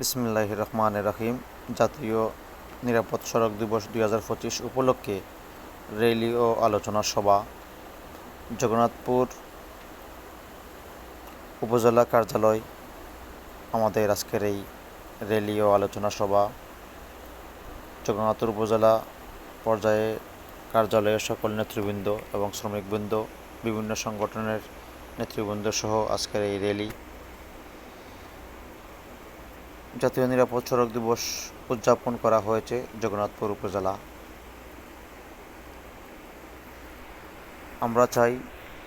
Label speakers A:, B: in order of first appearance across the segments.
A: বিসমিল্লাহ রহমান রাহিম জাতীয় নিরাপদ সড়ক দিবস দুই হাজার পঁচিশ উপলক্ষে র্যালি ও আলোচনা সভা, জগন্নাথপুর উপজেলা কার্যালয়। আমাদের আজকের এই র্যালি ও আলোচনা সভা জগন্নাথপুর উপজেলা পর্যায়ে কার্যালয়ের সকল নেতৃবৃন্দ এবং শ্রমিকবৃন্দ, বিভিন্ন সংগঠনের নেতৃবৃন্দ সহ আজকের এই র্যালি জাতীয় নিরাপদ সড়ক দিবস উদযাপন করা হয়েছে জগন্নাথপুর উপজেলা। আমরা চাই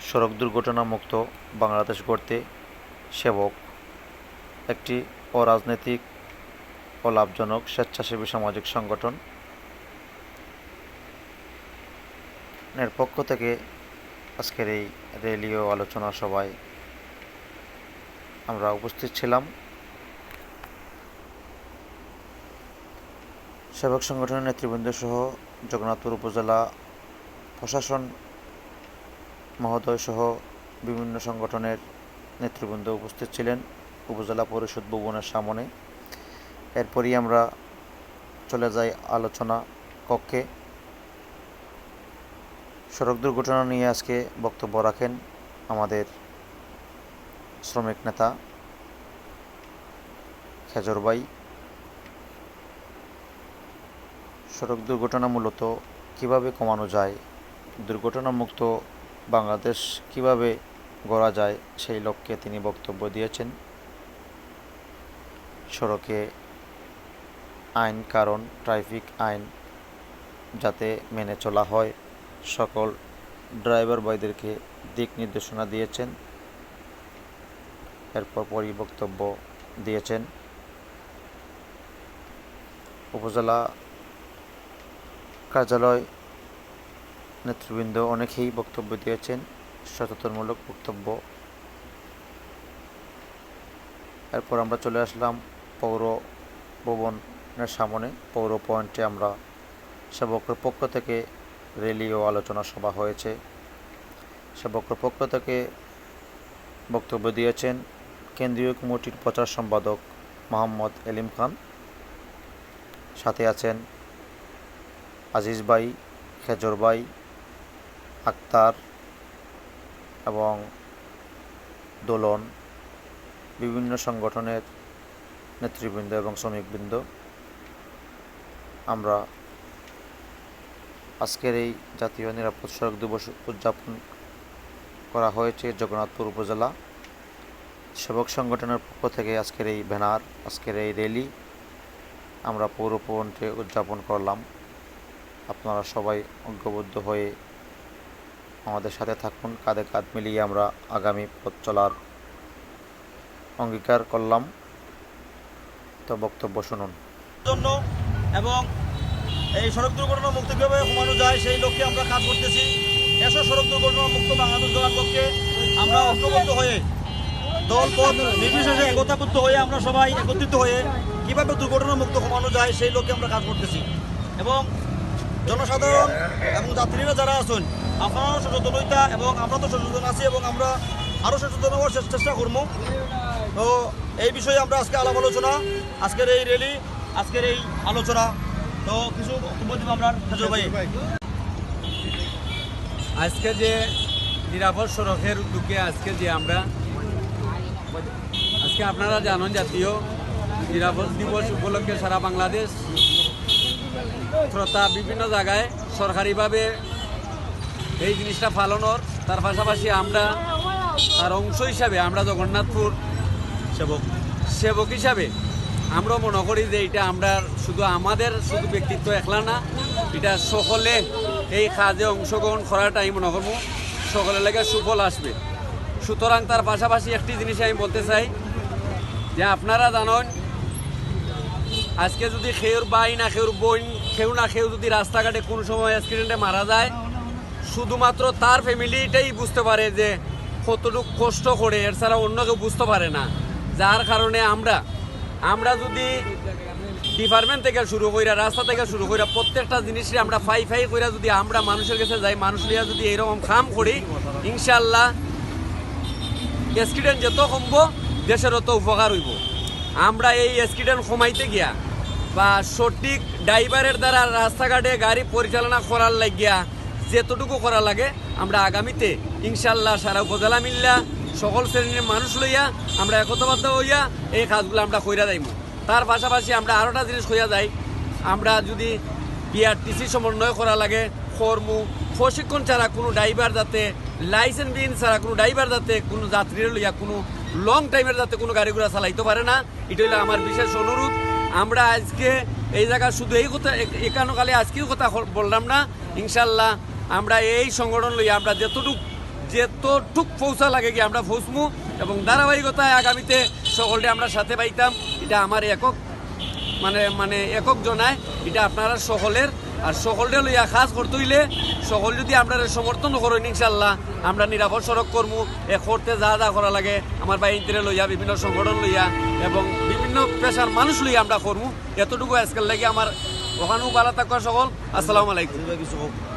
A: সড়ক দুর্ঘটনা মুক্ত বাংলাদেশ গড়তে সেবক, একটি অরাজনৈতিক ও লাভজনক স্বেচ্ছাসেবী সামাজিক সংগঠন। এর পক্ষ থেকে আজকের এই র্যালি ও আলোচনা সভায় আমরা উপস্থিত ছিলাম। সেবক সংগঠনের নেতৃবৃন্দ সহ জগন্নাথপুর উপজেলা প্রশাসন মহোদয় সহ বিভিন্ন সংগঠনের নেতৃবৃন্দ উপস্থিত ছিলেন উপজেলা পরিষদ ভবনের সামনে। এরপরই আমরা চলে যাই আলোচনা কক্ষে। সড়ক দুর্ঘটনা নিয়ে আজকে বক্তব্য রাখেন আমাদের শ্রমিক নেতা খেজর ভাই সড়ক দুর্ঘটনা মূলত কীভাবে কমানো যায়, দুর্ঘটনামুক্ত বাংলাদেশ কীভাবে গড়া যায় সেই লক্ষ্যে তিনি বক্তব্য দিয়েছেন। সড়কে আইন, কারণ, ট্রাফিক আইন যাতে মেনে চলা হয়, সকল ড্রাইভার বয়দেরকে দিক নির্দেশনা দিয়েছেন। এরপর পরই বক্তব্য দিয়েছেন। উপজেলা কার্যালয় নেতৃবৃন্দ অনেকেই বক্তব্য দিয়েছেন, সচেতনমূলক বক্তব্য। এরপর আমরা চলে আসলাম পৌর ভবনের সামনে। পৌর পয়েন্টে আমরা সেবকের পক্ষ থেকে র্যালি ও আলোচনা সভা হয়েছে। সেবকের পক্ষ থেকে বক্তব্য দিয়েছেন কেন্দ্রীয় কমিটির প্রচার সম্পাদক মোহাম্মদ এলিম খান। সাথে আছেন আজিজ ভাই, খেজর ভাই, আক্তার এবং দোলন, বিভিন্ন সংগঠনের নেতৃবৃন্দ এবং শ্রমিকবৃন্দ। আমরা আজকের এই জাতীয় নিরাপদ সড়ক দিবস উদযাপন করা হয়েছে জগন্নাথপুর উপজেলা। সেবক সংগঠনের পক্ষ থেকে আজকের এই ব্যানার, আজকের এই র্যালি আমরা পৌর উদযাপন করলাম। আপনারা সবাই ঐক্যবদ্ধ হয়ে আমাদের সাথে থাকুন। কাঁধে কাঁধ মিলিয়ে আমরা আগামী পথ চলার অঙ্গীকার করলাম। তো বক্তব্য শুনুন।
B: জন্য এবং এই সড়ক দুর্ঘটনা মুক্ত কীভাবে কমানো যায় সেই লক্ষ্যে আমরা কাজ করতেছি। এসব সড়ক দুর্ঘটনা মুক্ত বাংলাদেশ গড়ার লক্ষ্যে আমরা ঐক্যবদ্ধ হয়ে দল পথ নির্বিশেষে একতাবদ্ধ হয়ে আমরা সবাই একত্রিত হয়ে কীভাবে দুর্ঘটনা মুক্ত কমানো যায় সেই লক্ষ্যে আমরা কাজ করতেছি। এবং জনসাধারণ এবং যাত্রীরা যারা আছেন, আপনারাও সচেতন হইতা এবং আমরা তো সচেতন আছি এবং আমরা আরও সচেতন হওয়ার চেষ্টা- করব। তো এই বিষয়ে আমরা আজকে আলাপ আলোচনা, আজকের এই র্যালি আজকের এই আলোচনা। তো কিছু দিব আমরা ভাই।
C: আজকে যে নিরাপদ সড়কের উদ্যোগে আজকে যে আমরা, আজকে আপনারা জানেন জাতীয় নিরাপদ দিবস উপলক্ষে সারা বাংলাদেশ তথা বিভিন্ন জায়গায় সরকারিভাবে এই জিনিসটা পালনের। তার পাশাপাশি আমরা তার অংশ হিসাবে আমরা জগন্নাথপুর
B: সেবক।
C: সেবক হিসাবে আমরা মনে করি যে এটা আমরা শুধু আমাদের শুধু ব্যক্তিত্ব একলা না এটা সকলে এই কাজে অংশগ্রহণ করাটাই মনে করব। সকলের লেগে সুফল আসবে। সুতরাং তার পাশাপাশি একটি জিনিস আমি বলতে চাই যে আপনারা জানেন আজকে যদি খেউর বাই না খেউর বই খেউ না খেউ যদি রাস্তাঘাটে কোনো সময় অ্যাক্সিডেন্টে মারা যায় শুধুমাত্র তার ফ্যামিলিটাই বুঝতে পারে যে কতটুকু কষ্ট করে এর ছাড়া অন্য কেউ বুঝতে পারে না। যার কারণে আমরা আমরা যদি ডিপার্টমেন্ট থেকে শুরু কইরা রাস্তা থেকে শুরু কইরা প্রত্যেকটা জিনিসই আমরা ফাই ফাই কইরা যদি আমরা মানুষের কাছে যাই মানুষ লিয়া যদি এরকম কাম করি ইনশাল্লাহ অ্যাক্সিডেন্ট যত কমবো দেশের অত উপকার হইব। আমরা এই অ্যাক্সিডেন্ট কমাইতে গিয়া বা সঠিক ড্রাইভারের দ্বারা রাস্তাঘাটে গাড়ি পরিচালনা করার লাগিয়া যেতটুকু করা লাগে, আমরা আগামীতে ইনশাল্লাহ সারা উপজেলা মিল্লা সকল শ্রেণির মানুষ লইয়া আমরা একতাবদ্ধ হইয়া এই কাজগুলো আমরা কইরা যাইব তার পাশাপাশি আমরা আরোটা জিনিস হইয়া যাই, আমরা যদি বিআরটিসি সমন্বয় করা লাগে কর্মু প্রশিক্ষণ ছাড়া কোনো ড্রাইভার যাতে, লাইসেন্স বিহীন ছাড়া কোনো ড্রাইভার যাতে, কোনো যাত্রীর লইয়া কোনো লং টাইমের যাতে কোনো গাড়ি ঘোড়া চালাইতে পারে না এটা হলো আমার বিশেষ অনুরোধ। আমরা আজকে এই জায়গা শুধু এই কথা একানো কালে আজকেও কথা বললাম না। ইনশাল্লাহ আমরা এই সংগঠন লইয়া আমরা যেতটুক যেতটুক পৌঁছা লাগে কি আমরা পৌঁছমু এবং ধারাবাহিকতায় আগামীতে সকলটা আমরা সাথে পাইতাম। এটা আমার একক মানে মানে একক জনায়। এটা আপনারা সকলের আর সকলটা লইয়া খাস করতে হইলে সকল যদি আমরা সমর্থন করেন ইনশাল্লাহ আমরা নিরাপদ সড়ক কর্ম। এ করতে যা যা করা লাগে, আমার বাইরে লইয়া, বিভিন্ন সংগঠন লইয়া এবং বিভিন্ন পেশার মানুষ লইয়া আমরা করব এতটুকু আজকাল লাগে আমার ওখানেও বালা থাকা সকল। আসসালামু আলাইকুম।